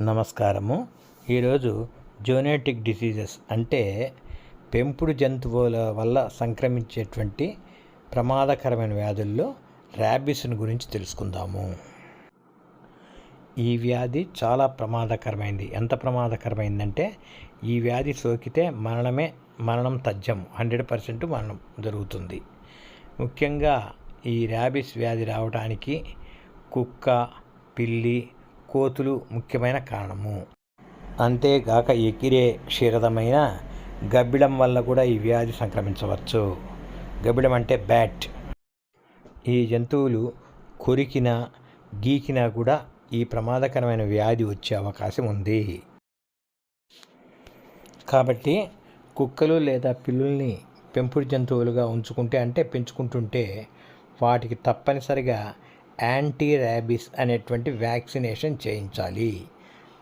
నమస్కారము. ఈరోజు జోనేటిక్ డిసీజెస్ అంటే పెంపుడు జంతువుల వల్ల సంక్రమించేటువంటి ప్రమాదకరమైన వ్యాధుల్లో ర్యాబిస్ని గురించి తెలుసుకుందాము. ఈ వ్యాధి చాలా ప్రమాదకరమైంది. ఎంత ప్రమాదకరమైందంటే ఈ వ్యాధి సోకితే మరణమే మరణం తథ్యం హండ్రెడ్ పర్సెంట్ మరణం జరుగుతుంది. ముఖ్యంగా ఈ ర్యాబిస్ వ్యాధి రావడానికి కుక్క పిల్లి కోతులు ముఖ్యమైన కారణము. అంతేగాక ఎగిరే క్షీరదమైన గబ్బిడం వల్ల కూడా ఈ వ్యాధి సంక్రమించవచ్చు. గబ్బిడం అంటే బ్యాట్. ఈ జంతువులు కొరికినా గీకినా కూడా ఈ ప్రమాదకరమైన వ్యాధి వచ్చే అవకాశం ఉంది. కాబట్టి కుక్కలు లేదా పిల్లుల్ని పెంపుడు జంతువులుగా ఉంచుకుంటే అంటే పెంచుకుంటుంటే వాటికి తప్పనిసరిగా యాంటీ ర్యాబిస్ అనేటువంటి వ్యాక్సినేషన్ చేయించాలి.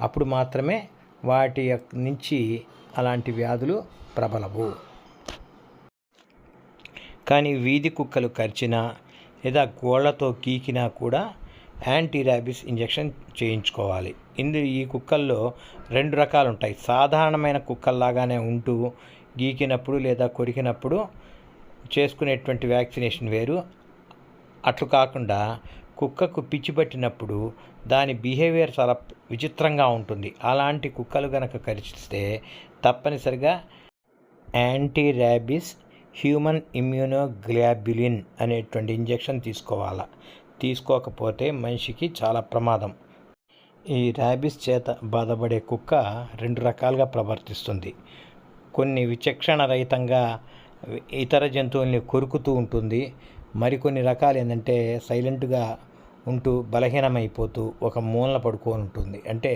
అప్పుడు మాత్రమే వాటి యొక్క నుంచి అలాంటి వ్యాధులు ప్రబలవు. కానీ వీధి కుక్కలు కరిచినా లేదా గోళ్ళతో గీకినా కూడా యాంటీ ర్యాబిస్ ఇంజెక్షన్ చేయించుకోవాలి. ఇందు ఈ కుక్కల్లో రెండు రకాలు ఉంటాయి సాధారణమైన కుక్కల్లాగానే ఉంటూ గీకినప్పుడు లేదా కొరికినప్పుడు చేసుకునేటువంటి వ్యాక్సినేషన్ వేరు. అట్లు కాకుండా కుక్కకు పిచ్చి పట్టినప్పుడు దాని బిహేవియర్ చాలా విచిత్రంగా ఉంటుంది. అలాంటి కుక్కలు కనుక కరిచిస్తే తప్పనిసరిగా యాంటీ ర్యాబిస్ హ్యూమన్ ఇమ్యూనోగ్లాబ్యులిన్ అనేటువంటి ఇంజెక్షన్ తీసుకోవాలా. తీసుకోకపోతే మనిషికి చాలా ప్రమాదం. ఈ ర్యాబిస్ చేత బాధపడే కుక్క రెండు రకాలుగా ప్రవర్తిస్తుంది. కొన్ని విచక్షణ రహితంగా ఇతర జంతువుల్ని కొరుకుతూ ఉంటుంది. మరికొన్ని రకాలు ఏంటంటే సైలెంట్గా ఉంటూ బలహీనమైపోతూ ఒక మూలన పడుకొని ఉంటుంది. అంటే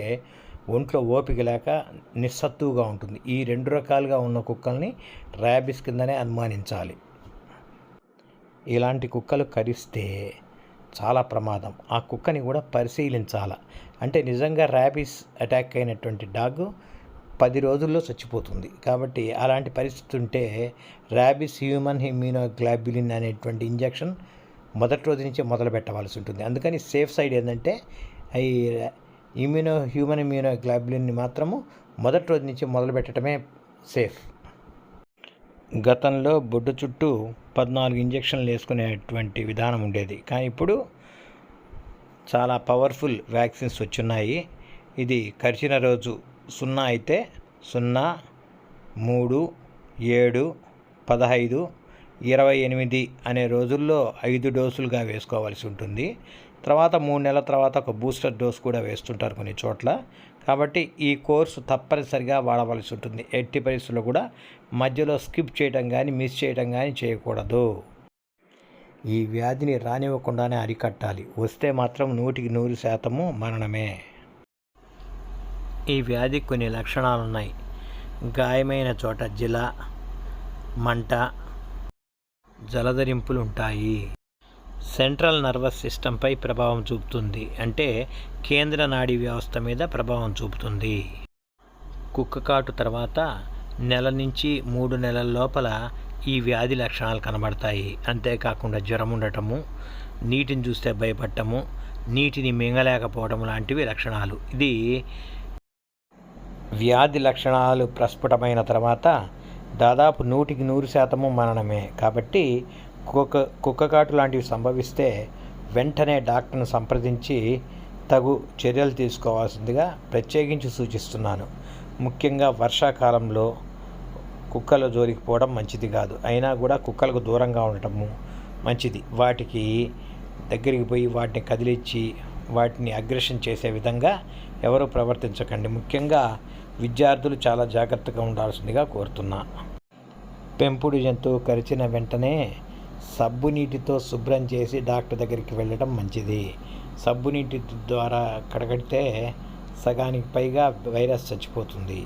ఒంట్లో ఓపిక లేక నిస్సత్తుగా ఉంటుంది. ఈ రెండు రకాలుగా ఉన్న కుక్కల్ని ర్యాబిస్ కిందనే అనుమానించాలి. ఇలాంటి కుక్కలు కరిస్తే చాలా ప్రమాదం. ఆ కుక్కని కూడా పరిశీలించాల. అంటే నిజంగా ర్యాబిస్ అటాక్ అయినటువంటి డాగ్ పది రోజుల్లో చచ్చిపోతుంది. కాబట్టి అలాంటి పరిస్థితి ఉంటే ర్యాబిస్ హ్యూమన్ ఇమ్యూనోగ్లాబులిన్ అనేటువంటి ఇంజెక్షన్ మొదటి రోజు నుంచే మొదలు పెట్టవలసి ఉంటుంది. అందుకని సేఫ్ సైడ్ ఏంటంటే ఈ ఇమ్యూనో హ్యూమన్ ఇమ్యూనోగ్లాబ్యులిన్ని మాత్రము మొదటి రోజు నుంచి మొదలు పెట్టడమే సేఫ్. గతంలో బొడ్డు చుట్టూ పద్నాలుగు ఇంజెక్షన్లు వేసుకునేటువంటి విధానం ఉండేది. కానీ ఇప్పుడు చాలా పవర్ఫుల్ వ్యాక్సిన్స్ వచ్చున్నాయి. ఇది కరిచిన రోజు సున్నా అయితే సున్నా మూడు ఏడు పదహైదు ఇరవై ఎనిమిది అనే రోజుల్లో ఐదు డోసులుగా వేసుకోవాల్సి ఉంటుంది. తర్వాత మూడు నెలల తర్వాత ఒక బూస్టర్ డోస్ కూడా వేస్తుంటారు కొన్ని చోట్ల. కాబట్టి ఈ కోర్సు తప్పనిసరిగా వాడవలసి ఉంటుంది. ఎట్టి పరిస్థితుల్లో కూడా మధ్యలో స్కిప్ చేయడం కానీ మిస్ చేయడం కానీ చేయకూడదు. ఈ వ్యాధిని రానివ్వకుండానే అరికట్టాలి. వస్తే మాత్రం నూటికి నూరు శాతము మరణమే. ఈ వ్యాధికి కొన్ని లక్షణాలు ఉన్నాయి గాయమైన చోట జిల మంట జలధరింపులు ఉంటాయి సెంట్రల్ నర్వస్ సిస్టంపై ప్రభావం చూపుతుంది. అంటే కేంద్ర నాడీ వ్యవస్థ మీద ప్రభావం చూపుతుంది. కుక్క కాటు తర్వాత నెల నుంచి మూడు నెలల లోపల ఈ వ్యాధి లక్షణాలు కనబడతాయి. అంతేకాకుండా జ్వరం ఉండటము నీటిని చూస్తే భయపడటము నీటిని మింగలేకపోవడం లాంటివి లక్షణాలు. ఇది వ్యాధి లక్షణాలు ప్రస్ఫుటమైన తర్వాత దాదాపు నూటికి నూరు శాతము మరణమే. కాబట్టి కుక్క కుక్కకాటు లాంటివి సంభవిస్తే వెంటనే డాక్టర్ను సంప్రదించి తగు చర్యలు తీసుకోవాల్సిందిగా ప్రత్యేకించి సూచిస్తున్నాను. ముఖ్యంగా వర్షాకాలంలో కుక్కల జోలికి పోవడం మంచిది కాదు. అయినా కూడా కుక్కలకు దూరంగా ఉండటము మంచిది. వాటికి దగ్గరికి పోయి వాటిని కదిలిచ్చి వాటిని అగ్రెషన్ చేసే విధంగా ఎవరు ప్రవర్తించకండి. ముఖ్యంగా విద్యార్థులు చాలా జాగ్రత్తగా ఉండాల్సిందిగా కోరుతున్నా. పెంపుడు జంతువు కరిచిన వెంటనే సబ్బు నీటితో శుభ్రం చేసి డాక్టర్ దగ్గరికి వెళ్ళడం మంచిది. సబ్బు నీటి ద్వారా కడగడితే సగానికి పైగా వైరస్ చచ్చిపోతుంది.